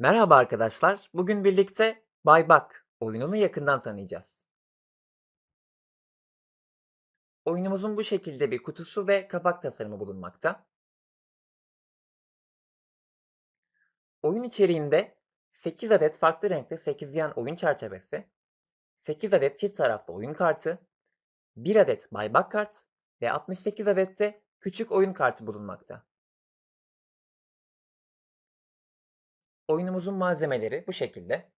Merhaba arkadaşlar. Bugün birlikte Baybak oyununu yakından tanıyacağız. Oyunumuzun bu şekilde bir kutusu ve kapak tasarımı bulunmakta. Oyun içeriğinde 8 adet farklı renkte sekizgen oyun çerçevesi, 8 adet çift taraflı oyun kartı, 1 adet Baybak kart ve 68 adet de küçük oyun kartı bulunmakta. Oyunumuzun malzemeleri bu şekilde.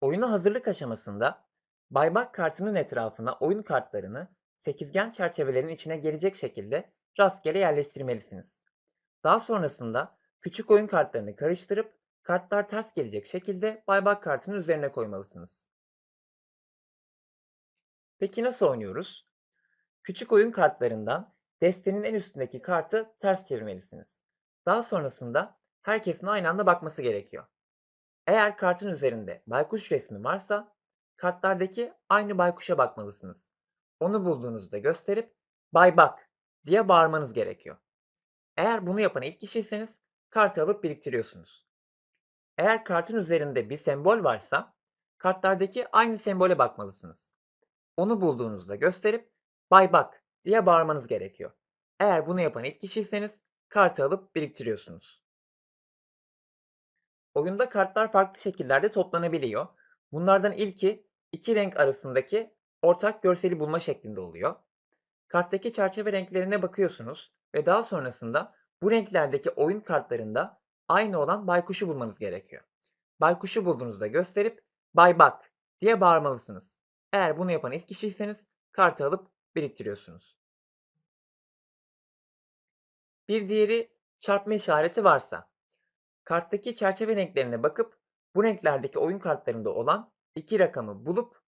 Oyuna hazırlık aşamasında Baybak kartının etrafına oyun kartlarını sekizgen çerçevelerin içine gelecek şekilde rastgele yerleştirmelisiniz. Daha sonrasında küçük oyun kartlarını karıştırıp kartlar ters gelecek şekilde Baybak kartının üzerine koymalısınız. Peki nasıl oynuyoruz? Küçük oyun kartlarından destenin en üstündeki kartı ters çevirmelisiniz. Daha sonrasında herkesin aynı anda bakması gerekiyor. Eğer kartın üzerinde baykuş resmi varsa kartlardaki aynı baykuşa bakmalısınız. Onu bulduğunuzda gösterip bay bak diye bağırmanız gerekiyor. Eğer bunu yapan ilk kişiyseniz kartı alıp biriktiriyorsunuz. Eğer kartın üzerinde bir sembol varsa kartlardaki aynı sembole bakmalısınız. Onu bulduğunuzda gösterip bay bak diye bağırmanız gerekiyor. Eğer bunu yapan ilk kişiyseniz kartı alıp biriktiriyorsunuz. Oyunda kartlar farklı şekillerde toplanabiliyor. Bunlardan ilki iki renk arasındaki ortak görseli bulma şeklinde oluyor. Karttaki çerçeve renklerine bakıyorsunuz ve daha sonrasında bu renklerdeki oyun kartlarında aynı olan baykuşu bulmanız gerekiyor. Baykuşu bulduğunuzda gösterip bay bak diye bağırmalısınız. Eğer bunu yapan ilk kişiyseniz kartı alıp biriktiriyorsunuz. Bir diğeri çarpma işareti varsa. Karttaki çerçeve renklerine bakıp bu renklerdeki oyun kartlarında olan iki rakamı bulup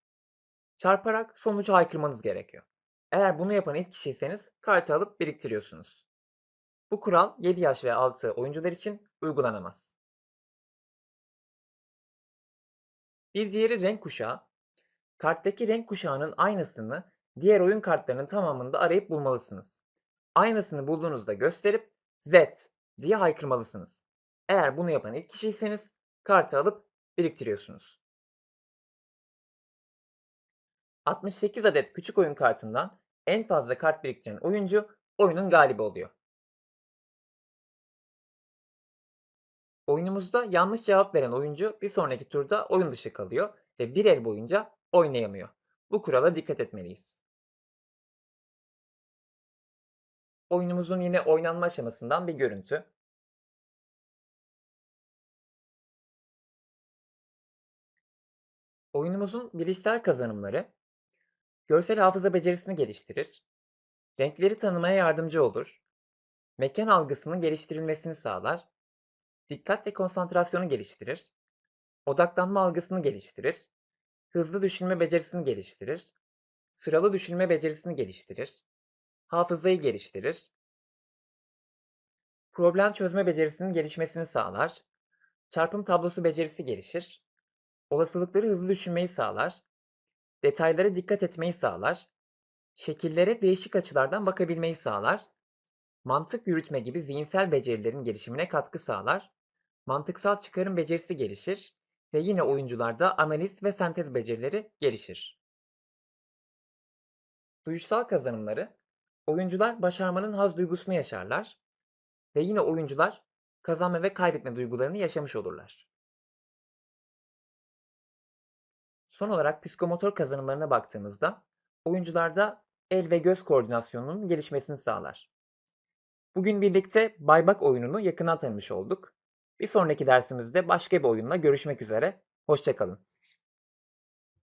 çarparak sonucu haykırmanız gerekiyor. Eğer bunu yapan ilk kişiyseniz kartı alıp biriktiriyorsunuz. Bu kural 7 yaş ve altı oyuncular için uygulanamaz. Bir diğeri renk kuşağı. Karttaki renk kuşağının aynısını diğer oyun kartlarının tamamında arayıp bulmalısınız. Aynısını bulduğunuzda gösterip Z diye haykırmalısınız. Eğer bunu yapan ilk kişiyseniz kartı alıp biriktiriyorsunuz. 68 adet küçük oyun kartından en fazla kart biriktiren oyuncu oyunun galibi oluyor. Oyunumuzda yanlış cevap veren oyuncu bir sonraki turda oyun dışı kalıyor ve bir el boyunca oynayamıyor. Bu kurala dikkat etmeliyiz. Oyunumuzun yine oynanma aşamasından bir görüntü. Oyunumuzun bilişsel kazanımları görsel hafıza becerisini geliştirir, renkleri tanımaya yardımcı olur, mekan algısının geliştirilmesini sağlar, dikkat ve konsantrasyonu geliştirir, odaklanma algısını geliştirir, hızlı düşünme becerisini geliştirir, sıralı düşünme becerisini geliştirir, hafızayı geliştirir, problem çözme becerisinin gelişmesini sağlar, çarpım tablosu becerisi gelişir, olasılıkları hızlı düşünmeyi sağlar, detaylara dikkat etmeyi sağlar, şekillere değişik açılardan bakabilmeyi sağlar, mantık yürütme gibi zihinsel becerilerin gelişimine katkı sağlar, mantıksal çıkarım becerisi gelişir ve yine oyuncularda analiz ve sentez becerileri gelişir. Duyuşsal kazanımları Oyuncular başarmanın haz duygusunu yaşarlar ve yine oyuncular kazanma ve kaybetme duygularını yaşamış olurlar. Son olarak psikomotor kazanımlarına baktığımızda oyuncularda el ve göz koordinasyonunun gelişmesini sağlar. Bugün birlikte Baybak oyununu yakından tanımış olduk. Bir sonraki dersimizde başka bir oyunla görüşmek üzere. Hoşçakalın.